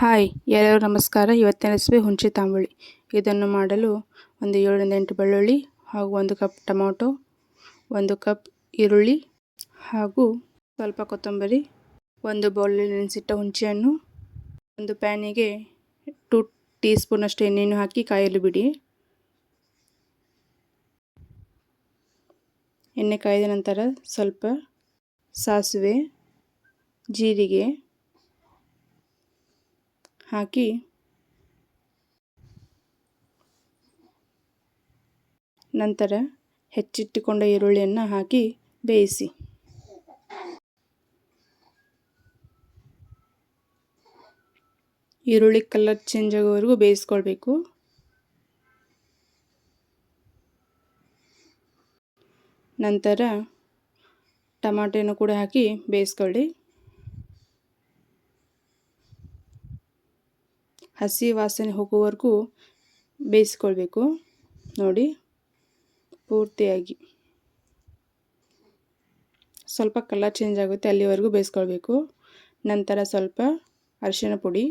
Hi ಎಲ್ಲರೂ ನಮಸ್ಕಾರ. ಇವತ್ತಿನ ರೆಸಿಪಿ ಹುಣಸೆ ತಾಂಬುಳಿ. ಇದನ್ನು ಮಾಡಲು ಒಂದು ಏಳರಿಂದ ಎಂಟು ಬೆಳ್ಳುಳ್ಳಿ ಹಾಗೂ ಒಂದು ಕಪ್ ಟೊಮೊಟೊ, ಒಂದು ಕಪ್ ಈರುಳ್ಳಿ ಹಾಗೂ ಸ್ವಲ್ಪ ಕೊತ್ತಂಬರಿ, ಒಂದು ಬೌಲಲ್ಲಿ ನೆನೆಸಿಟ್ಟ ಹುಂಚಿಯನ್ನು ಒಂದು ಪ್ಯಾನಿಗೆ ಟೂ ಟೀ ಸ್ಪೂನಷ್ಟು ಎಣ್ಣೆಯನ್ನು ಹಾಕಿ ಕಾಯಲು ಬಿಡಿ. ಎಣ್ಣೆ ಕಾಯ್ದ ನಂತರ ಸ್ವಲ್ಪ ಸಾಸಿವೆ, ಜೀರಿಗೆ ಹಾಕಿ. ನಂತರ ಹೆಚ್ಚಿಟ್ಟುಕೊಂಡ ಈರುಳ್ಳಿಯನ್ನು ಹಾಕಿ ಬೇಯಿಸಿ. ಈರುಳ್ಳಿ ಕಲರ್ ಚೇಂಜ್ ಆಗೋವರೆಗೂ ಬೇಯಿಸ್ಕೊಳ್ಬೇಕು. ನಂತರ ಟಮಾಟೆಯನ್ನು ಕೂಡ ಹಾಕಿ ಬೇಯಿಸ್ಕೊಳ್ಳಿ. ಹಸಿ ವಾಸನೆ ಹೋಗುವವರೆಗೂ ಬೇಯಿಸ್ಕೊಳ್ಬೇಕು. ನೋಡಿ, ಪೂರ್ತಿಯಾಗಿ. ಸ್ವಲ್ಪ ಕಲರ್ ಚೇಂಜ್ ಆಗುತ್ತೆ, ಅಲ್ಲಿವರೆಗೂ ಬೇಯಿಸ್ಕೊಳ್ಬೇಕು. ನಂತರ ಸ್ವಲ್ಪ ಅರಿಶಿಣ ಪುಡಿ.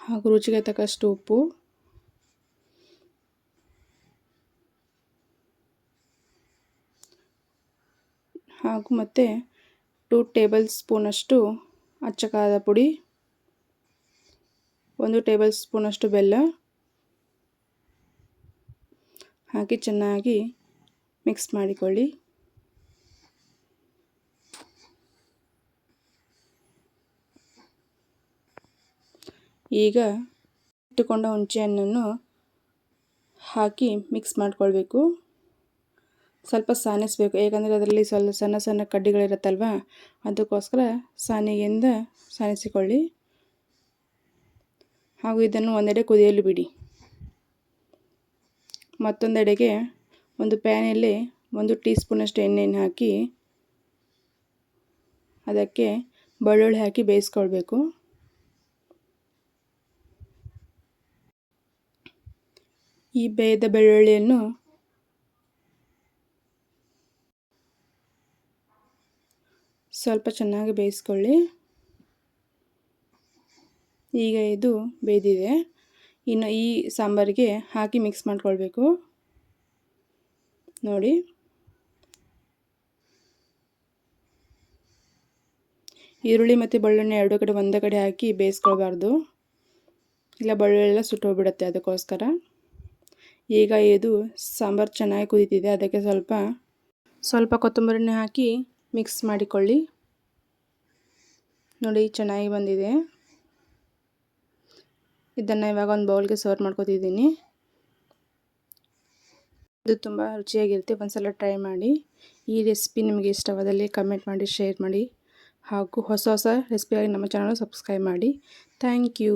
ಹಾಗೂ ರುಚಿಗೆ ತಕ್ಕಷ್ಟು ಉಪ್ಪು. ಹಾಗೂ ಮತ್ತು ಟೂ ಟೇಬಲ್ ಸ್ಪೂನಷ್ಟು ಅಚ್ಚ ಖಾರದ ಪುಡಿ, ಒಂದು ಟೇಬಲ್ ಸ್ಪೂನಷ್ಟು ಬೆಲ್ಲ ಹಾಕಿ ಚೆನ್ನಾಗಿ ಮಿಕ್ಸ್ ಮಾಡಿಕೊಳ್ಳಿ. ಈಗ ಇಟ್ಟುಕೊಂಡ ಹುಣಸೆಹಣ್ಣನ್ನು ಹಾಕಿ ಮಿಕ್ಸ್ ಮಾಡಿಕೊಳ್ಬೇಕು. ಸ್ವಲ್ಪ ಸಾನಿಸಬೇಕು ಏಕೆಂದರೆ ಅದರಲ್ಲಿ ಸ್ವಲ್ಪ ಸಣ್ಣ ಸಣ್ಣ ಕಡ್ಡಿಗಳಿರುತ್ತಲ್ವ? ಅದಕ್ಕೋಸ್ಕರ ಸಾನಿಗೆಯಿಂದ ಸಾನಿಸಿಕೊಳ್ಳಿ ಹಾಗೂ ಇದನ್ನು ಒಂದೆಡೆ ಕುದಿಯಲು ಬಿಡಿ. ಮತ್ತೊಂದೆಡೆಗೆ ಒಂದು ಪ್ಯಾನಲ್ಲಿ ಒಂದು ಟೀ ಸ್ಪೂನಷ್ಟು ಎಣ್ಣೆಯನ್ನು ಹಾಕಿ, ಅದಕ್ಕೆ ಬೆಳ್ಳುಳ್ಳಿ ಹಾಕಿ ಬೇಯಿಸ್ಕೊಳ್ಬೇಕು. ಈ ಬೇಯ್ದ ಬೆಳ್ಳುಳ್ಳಿಯನ್ನು ಸ್ವಲ್ಪ ಚೆನ್ನಾಗಿ ಬೇಯಿಸ್ಕೊಳ್ಳಿ. ಈಗ ಇದು ಬೇಯ್ದಿದೆ ಇನ್ನು ಈ ಸಾಂಬಾರಿಗೆ ಹಾಕಿ ಮಿಕ್ಸ್ ಮಾಡ್ಕೊಳ್ಬೇಕು. ನೋಡಿ. ಈರುಳ್ಳಿ ಮತ್ತು ಬೆಳ್ಳುಳ್ಳಿ ಎರಡು ಕಡೆ ಒಂದೇ ಕಡೆ ಹಾಕಿ ಬೇಯಿಸ್ಕೊಳ್ಬಾರ್ದು. ಇಲ್ಲ, ಬೆಳ್ಳುಳ್ಳಿ ಸುಟ್ಟೋಗ್ಬಿಡುತ್ತೆ ಅದಕ್ಕೋಸ್ಕರ. ಈಗ ಇದು ಸಾಂಬಾರು ಚೆನ್ನಾಗಿ ಕುದೀತಿದೆ. ಅದಕ್ಕೆ ಸ್ವಲ್ಪ ಸ್ವಲ್ಪ ಕೊತ್ತಂಬರಿನ ಹಾಕಿ ಮಿಕ್ಸ್ ಮಾಡಿಕೊಳ್ಳಿ. ನೋಡಿ, ಚೆನ್ನಾಗಿ ಬಂದಿದೆ. ಇದನ್ನು ಇವಾಗ ಒಂದು ಬೌಲ್ಗೆ ಸರ್ವ್ ಮಾಡ್ಕೋತಿದ್ದೀನಿ. ಇದು ತುಂಬ ರುಚಿಯಾಗಿರುತ್ತೆ. ಒಂದು ಸಲ ಟ್ರೈ ಮಾಡಿ. ಈ ರೆಸಿಪಿ ನಿಮಗೆ ಇಷ್ಟವಾದಲ್ಲಿ ಕಮೆಂಟ್ ಮಾಡಿ ಶೇರ್ ಮಾಡಿ. ಹಾಗೂ ಹೊಸ ಹೊಸ ರೆಸಿಪಿಯಾಗಿ ನಮ್ಮ ಚಾನಲ್ ಸಬ್ಸ್ಕ್ರೈಬ್ ಮಾಡಿ. Thank you